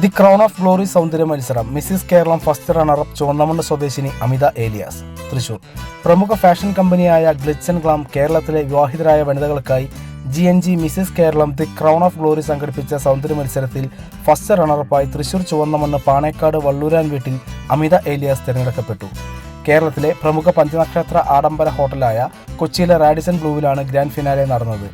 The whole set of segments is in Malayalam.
ദി ക്രൗൺ ഓഫ് ഗ്ലോറി സൗന്ദര്യ മത്സരം Mrs Keralam first runner up ചുവന്നമണ്ണ് സ്വദേശിനി അമിത ഏലിയാസ്. തൃശൂർ. പ്രമുഖ ഫാഷൻ കമ്പനിയായ ഗ്ലിറ്റ്സ് ആൻഡ് ഗ്ലാം കേരളത്തിലെ വിവാഹിതരായ വനിതകൾക്കായി G N G Mrs Keralam the crown of glory സംഘടിപ്പിച്ച സൗന്ദര്യ മത്സരത്തിൽ ഫസ്റ്റ് റണ്ണറപ്പായി തൃശൂർ ചുവന്നമണ്ണ് പാണേക്കാട് വള്ളൂരാൻ വീട്ടിൽ അമിത ഏലിയാസ് തിരഞ്ഞെടുക്കപ്പെട്ടു. കേരളത്തിലെ പ്രമുഖ പഞ്ചനക്ഷത്ര ആഡംബര ഹോട്ടലായ കൊച്ചിയിലെ റാഡിസൺ ബ്ലൂവിലാണ് ഗ്രാൻഡ് ഫിനാലെ നടന്നത്.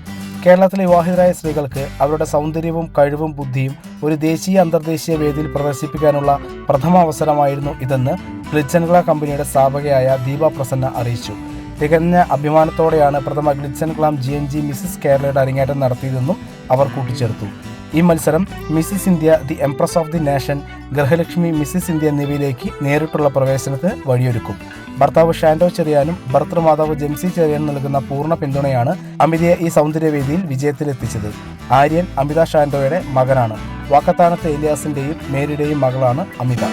കേരളത്തിലെ വിവാഹിതരായ സ്ത്രീകൾക്ക് അവരുടെ സൗന്ദര്യവും കഴിവും ബുദ്ധിയും ഒരു ദേശീയ അന്തർദേശീയ വേദിയിൽ പ്രദർശിപ്പിക്കാനുള്ള പ്രഥമ അവസരമായിരുന്നു ഇതെന്ന് ഗ്ലിച്ചൻഗ്ല കമ്പനിയുടെ സ്ഥാപകയായ ദീപ പ്രസന്ന അറിയിച്ചു. തികഞ്ഞ അഭിമാനത്തോടെയാണ് പ്രഥമ glitz and glam G N G Mrs കേരളയുടെ അരങ്ങേറ്റം നടത്തിയതെന്നും അവർ കൂട്ടിച്ചേർത്തു. ഈ മത്സരം Mrs India the empress of the nation Grihalakshmi Mrs India എന്നിവയിലേക്ക് നേരിട്ടുള്ള പ്രവേശനത്തിന് വഴിയൊരുക്കും. ഭർത്താവ് ഷാൻഡോ ചെറിയാനും ഭർത്തൃമാതാവ് ജെംസി ചെറിയാനും നൽകുന്ന പൂർണ പിന്തുണയാണ് അമിതയെ ഈ സൗന്ദര്യവേദിയിൽ വിജയത്തിലെത്തിച്ചത്. ആര്യൻ അമിത ഷാൻഡോയുടെ മകനാണ്. വാക്കത്താനത്ത് ഏലിയാസിന്റെയും മേരിയുടെയും മകളാണ് അമിത.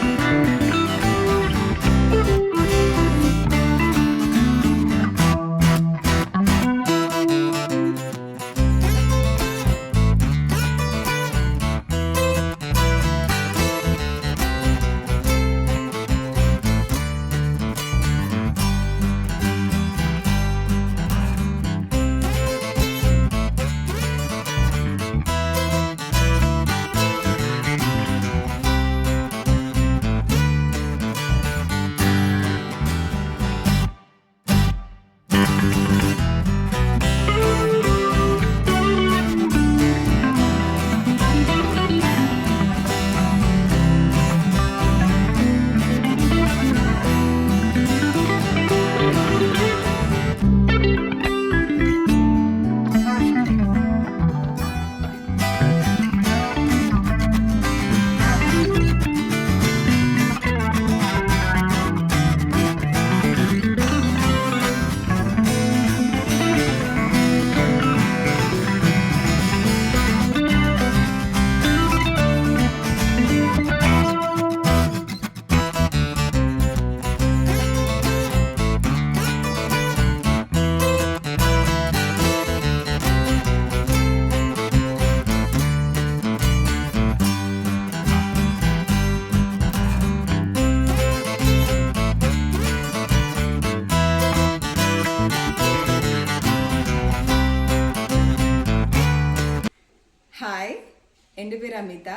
എന്റെ പേര് അമിത.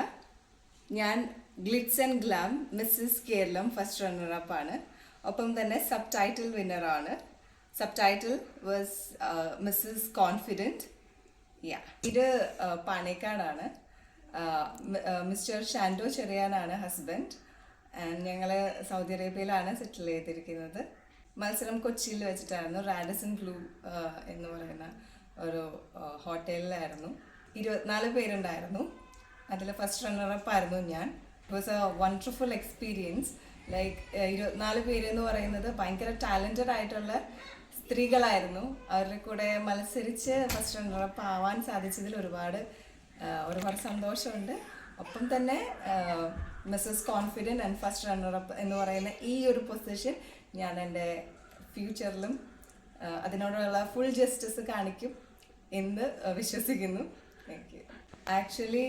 ഞാൻ glitz and glam Mrs Keralam first runner up ആണ്. ഒപ്പം തന്നെ sub title വിന്നറാണ് sub title was Mrs confident യാ ഇത് uh, പാണേക്കാടാണ്. മിസ്റ്റർ ഷാൻഡോ ചെറിയാനാണ് ഹസ്ബൻഡ് ഞങ്ങൾ സൗദി അറേബ്യയിലാണ് സെറ്റിൽ ചെയ്തിരിക്കുന്നത്. മത്സരം കൊച്ചിയിൽ വെച്ചിട്ടായിരുന്നു. റാഡസൺ ബ്ലൂ എന്ന് പറയുന്ന ഒരു ഹോട്ടലിലായിരുന്നു ഇരുപത്തിനാല് പേരുണ്ടായിരുന്നു. അതിൽ ഫസ്റ്റ് റണ്ണറപ്പ് ആയിരുന്നു ഞാൻ. It was a wonderful experience like ഇരുപത്തിനാല് പേര് എന്ന് പറയുന്നത് ഭയങ്കര ടാലന്റഡ് ആയിട്ടുള്ള സ്ത്രീകളായിരുന്നു. അവരുടെ കൂടെ മത്സരിച്ച് ഫസ്റ്റ് റണ്ണറപ്പ് ആവാൻ സാധിച്ചതിൽ ഒരുപാട് ഒരുപാട് സന്തോഷമുണ്ട്. ഒപ്പം തന്നെ Mrs confident and first runner up എന്ന് പറയുന്ന ഈ ഒരു പൊസിഷൻ ഞാൻ എന്റെ ഫ്യൂച്ചറിലും അതിനോടുള്ള ഫുൾ ജസ്റ്റിസ് കാണിക്കും എന്ന് വിശ്വസിക്കുന്നു. താങ്ക് യു ആക്ച്വലി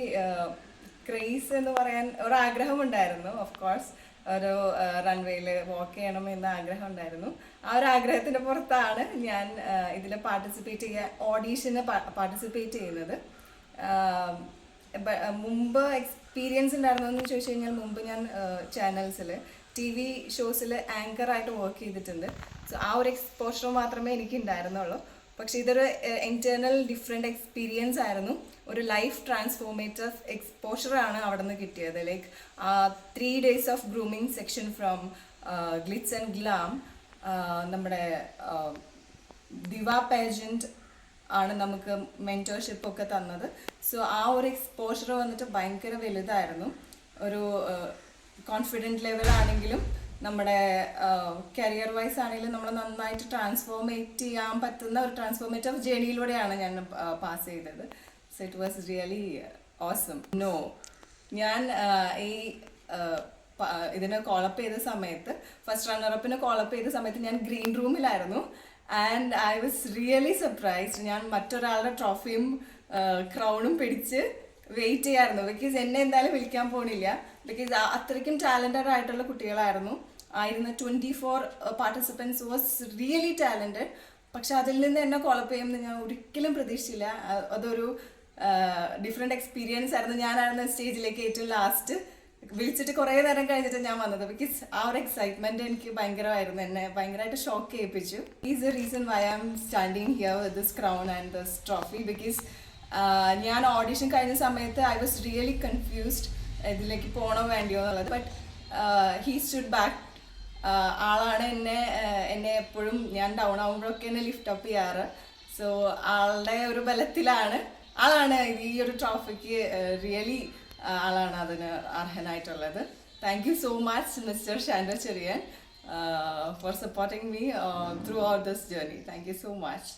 ക്രേസ് എന്ന് പറയാൻ ഒരു ആഗ്രഹം ഉണ്ടായിരുന്നു ഓഫ് കോഴ്സ് ഒരു റൺവേയിൽ വാക്ക് ചെയ്യണം എന്ന ആഗ്രഹം ഉണ്ടായിരുന്നു ആ ഒരു ആഗ്രഹത്തിന് പുറത്താണ് ഞാൻ ഇതിൽ പാർട്ടിസിപ്പേറ്റ് ചെയ്യുക ഓഡീഷന് പാർട്ടിസിപ്പേറ്റ് ചെയ്യുന്നത്. മുമ്പ് എക്സ്പീരിയൻസ് ഉണ്ടായിരുന്നു എന്ന് ചോദിച്ചു കഴിഞ്ഞാൽ മുമ്പ് ഞാൻ ചാനൽസിൽ ടി വി ഷോസിൽ ആങ്കറായിട്ട് വർക്ക് ചെയ്തിട്ടുണ്ട്. സോ ആ ഒരു എക്സ്പോഷർ മാത്രമേ എനിക്ക് ഉണ്ടായിരുന്നുള്ളൂ പക്ഷെ ഇതൊരു ഇന്റേണൽ ഡിഫറെന്റ് എക്സ്പീരിയൻസ് ആയിരുന്നു. ഒരു ലൈഫ് ട്രാൻസ്ഫോർമേറ്റീവ് എക്സ്പോഷറാണ് അവിടെ നിന്ന് കിട്ടിയത്. Like three days of grooming section from glitz and glam നമ്മുടെ ദിവ പേജന്റ് ആണ് നമുക്ക് മെന്റോർഷിപ്പ് ഒക്കെ തന്നത്. സോ ആ ഒരു എക്സ്പോഷർ വന്നിട്ട് ഭയങ്കര വലുതായിരുന്നു. ഒരു കോൺഫിഡന്റ് ലെവലാണെങ്കിലും നമ്മുടെ കരിയർ വൈസ് ആണെങ്കിലും നമ്മൾ നന്നായിട്ട് ട്രാൻസ്ഫോർമേറ്റ് ചെയ്യാൻ പറ്റുന്ന ഒരു ട്രാൻസ്ഫോർമേറ്റീവ് ജേണിയിലൂടെയാണ് ഞാൻ പാസ് ചെയ്തത്. So it was really awesome no ഞാൻ ഈ ഇതിന് കോളപ്പ് ചെയ്ത സമയത്ത് ഫസ്റ്റ് റണ്ണറപ്പിന് കോളപ്പ് ചെയ്ത സമയത്ത് ഞാൻ green റൂമിലായിരുന്നു and I was really surprised ഞാൻ മറ്റൊരാളുടെ ട്രോഫിയും ക്രൗണും പിടിച്ച് വെയിറ്റ് ചെയ്യായിരുന്നു. ബിക്കോസ് എന്നെ എന്തായാലും വിളിക്കാൻ പോണില്ല. ബിക്കോസ് അത്രയ്ക്കും ടാലന്റഡ് ആയിട്ടുള്ള കുട്ടികളായിരുന്നു. ആയിരുന്ന twenty four participants was really talented പക്ഷെ അതിൽ നിന്ന് എന്നെ ക്വാളിഫൈ ചെയ്യുമെന്ന് ഞാൻ ഒരിക്കലും പ്രതീക്ഷിച്ചില്ല. അതൊരു ഡിഫറെന്റ് എക്സ്പീരിയൻസ് ആയിരുന്നു. ഞാനായിരുന്നു സ്റ്റേജിലേക്ക് ഏറ്റവും ലാസ്റ്റ് വിളിച്ചിട്ട് കുറേ നേരം കഴിഞ്ഞിട്ട് ഞാൻ വന്നത്. ബിക്കോസ് ആ ഒരു എക്സൈറ്റ്മെന്റ് എനിക്ക് ഭയങ്കരമായിരുന്നു. എന്നെ ഭയങ്കരമായിട്ട് shock ചെയ്യിപ്പിച്ചു. Is a reason why am standing here with this crown and this trophy because ഞാൻ ഓഡിഷൻ കഴിഞ്ഞ സമയത്ത് ഐ വാസ് റിയലി കൺഫ്യൂസ്ഡ് ഇതിലേക്ക് പോകണോ വേണ്ടിയോ എന്നുള്ളത്. ബട്ട് ഹീ സ്റ്റുഡ് ബാക്ക് ആളാണ് എന്നെ എന്നെ എപ്പോഴും ഞാൻ ഡൗൺ ആകുമ്പോഴൊക്കെ എന്നെ ലിഫ്റ്റ് അപ്പ് ചെയ്യാറ്. സോ ആളുടെ ഒരു ബലത്തിലാണ് ആളാണ് ഈ ഒരു ട്രോഫിക്ക് റിയലി ആളാണ് അതിന് അർഹനായിട്ടുള്ളത്. Thank you so much Mr Shando Cherian for supporting me throughout this journey thank you so much